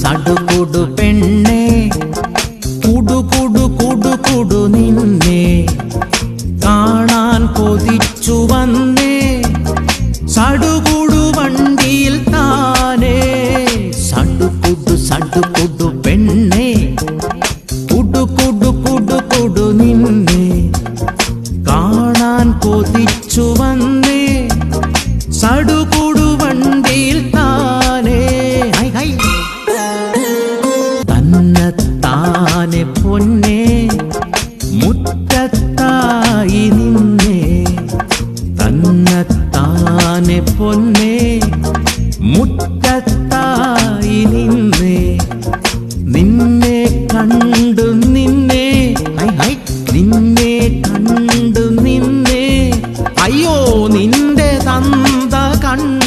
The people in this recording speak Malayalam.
സടുകുടു പെണ്ണേ കുടു നിന്നെ കാണാൻ കൊതിച്ചു വന്നേ സടുകുടു വണ്ടിയിൽ താനേ സടുകുടു സടുകുടു പെണ്ണേ കുടു നിന്നെ കാണാൻ കൊതിച്ചു വന്നേ സടുകുടു തന്നെത്താനെ പൊന്നേ മുറ്റത്തായി നിന്നേ. നിന്നെ കണ്ടു നിന്നെ നിന്നെ കണ്ടു നിന്നെ. അയ്യോ നിന്റെ തന്ത കണ്ടു